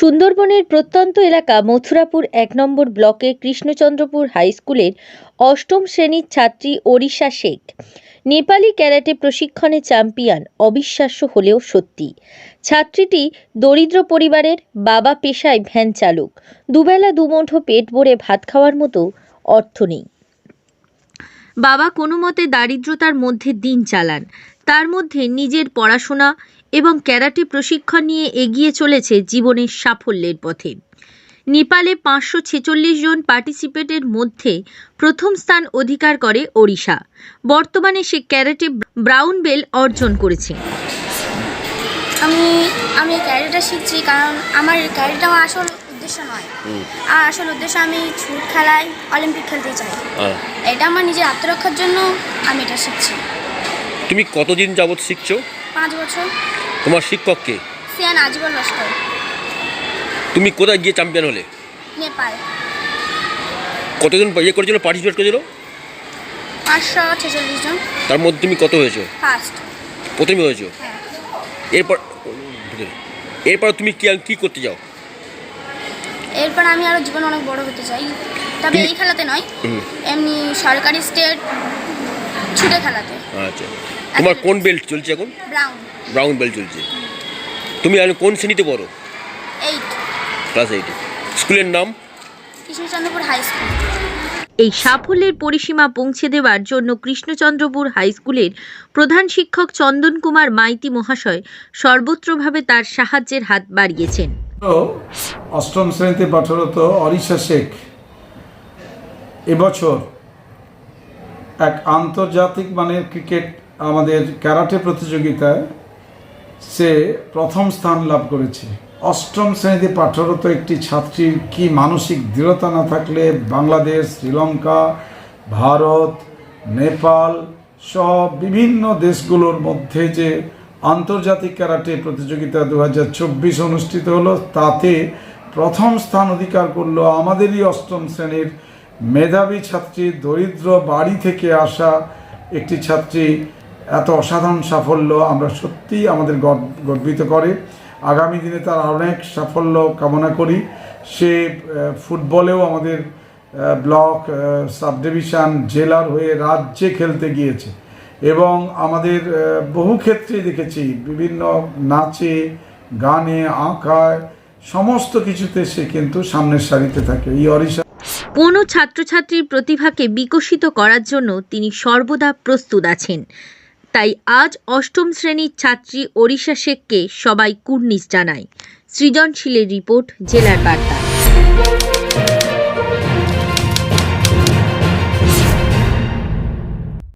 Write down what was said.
সুন্দরবনের প্রত্যন্ত এলাকা মথুরাপুর এক নম্বর ব্লকে কৃষ্ণচন্দ্রপুর হাই স্কুলের অষ্টম শ্রেণির ছাত্রী ওড়িশা শেখ। নেপালি ক্যারাটে প্রশিক্ষণে চ্যাম্পিয়ন, অবিশ্বাস্য হলেও সত্যি। ছাত্রীটি দরিদ্র পরিবারের, বাবা পেশায় ভ্যান চালক। দুবেলা দুমুঠো পেট ভরে ভাত খাওয়ার মতো অর্থ নেই। বাবা কোনো মতে দারিদ্রতার মধ্যে দিন চালান। তার মধ্যে নিজের পড়াশোনা এবং ক্যারাটে প্রশিক্ষণ নিয়ে এগিয়ে চলেছে জীবনের সাফল্যের পথে। নেপালে পাঁচশো ছেচল্লিশ জন পার্টিসিপেটের মধ্যে প্রথম স্থান অধিকার করে ওড়িশা। বর্তমানে সে ক্যারাটে ব্রাউন বেল অর্জন করেছে। আমি আমি ক্যারেটা শিখছি কারণ আমার আমার আসল উদ্দেশ্য নয়। আর আসল উদ্দেশ্য আমি ছুট খেলায় অলিম্পিক খেলতে চাই। আর এটা আমার নিজের আত্মরক্ষার জন্য আমি এটা শিখছি। তুমি কতদিন যাবৎ শিখছো? পাঁচ বছর। তোমার শিক্ষককে সিয়ান আজীবন লস্কর। তুমি কোথায় গিয়ে চ্যাম্পিয়ন হলে? নেপাল। কতজন ইয়ে করেছিল? পার্টিসিপেট করেছিল? পাঁচশো ছেচল্লিশ জন। তার মধ্যে তুমি কত হয়েছো? ফার্স্ট প্রথমে হয়েছো? হ্যাঁ। এরপর এরপর তুমি কি কি করতে যাও? এরপর আমি আরও জীবনে অনেক বড় হতে চাই। তবে এই খেলাতে নয় এমনি সরকারি স্টেট ছুটে খেলাতে। আচ্ছা। তোমার কোন বেল্ট চলছে এখন? ব্রাউন ব্রাউন বেল্ট চলছে। তুমি এখন কোন শ্রেণীতে পড়ো? এইট ক্লাস এইটে স্কুলের নাম? কৃষ্ণচন্দ্রপুর হাই স্কুল এই সাফল্যের পরিসীমা পৌঁছে দেওয়ার জন্য কৃষ্ণচন্দ্রপুর হাই স্কুলের প্রধান শিক্ষক চন্দন কুমার মাইতি মহাশয় সর্বত্রভাবে তার সাহায্যের হাত বাড়িয়েছেন। অষ্টম শ্রেণীতে পাঠরত অরিশা শেখ। এবছর এক আন্তর্জাতিক মানের ক্রিকেট আমাদের ক্যারাটে প্রতিযোগিতায় সে প্রথম স্থান লাভ করেছে। অষ্টম শ্রেণীতে পাঠরত একটি ছাত্রীর কি মানসিক দৃঢ়তা না থাকলে বাংলাদেশ, শ্রীলঙ্কা, ভারত, নেপাল সব বিভিন্ন দেশগুলোর মধ্যে যে আন্তর্জাতিক ক্যারাটে প্রতিযোগিতা দু হাজার চব্বিশ অনুষ্ঠিত হলো। তাতে প্রথম স্থান অধিকার করল আমাদেরই অষ্টম শ্রেণির মেধাবী ছাত্রী দরিদ্র বাড়ি থেকে আসা একটি ছাত্রী। এত অসাধারণ সাফল্য আমরা সত্যিই আমাদের গর্ব- গর্বিত করে। আগামী দিনে তার অনেক সাফল্য কামনা করি। সে ফুটবলেও আমাদের ব্লক সাব ডিভিশন জেলার হয়ে রাজ্যে খেলতে গিয়েছে। এবং আমাদের বহু ক্ষেত্রে দেখেছি, বিভিন্ন নাচে, গানে, আঁকায়, সমস্ত কিছুতে সে কিন্তু সামনের সারিতে থাকে। এই অরিশা কোনো ছাত্রছাত্রীর প্রতিভাকে বিকশিত করার জন্য তিনি সর্বদা প্রস্তুত আছেন। তাই আজ অষ্টম শ্রেণির ছাত্রী ওড়িশা শেখকে সবাই কুর্নিশ জানায়। সৃজনশীলের রিপোর্ট, জেলার বার্তা।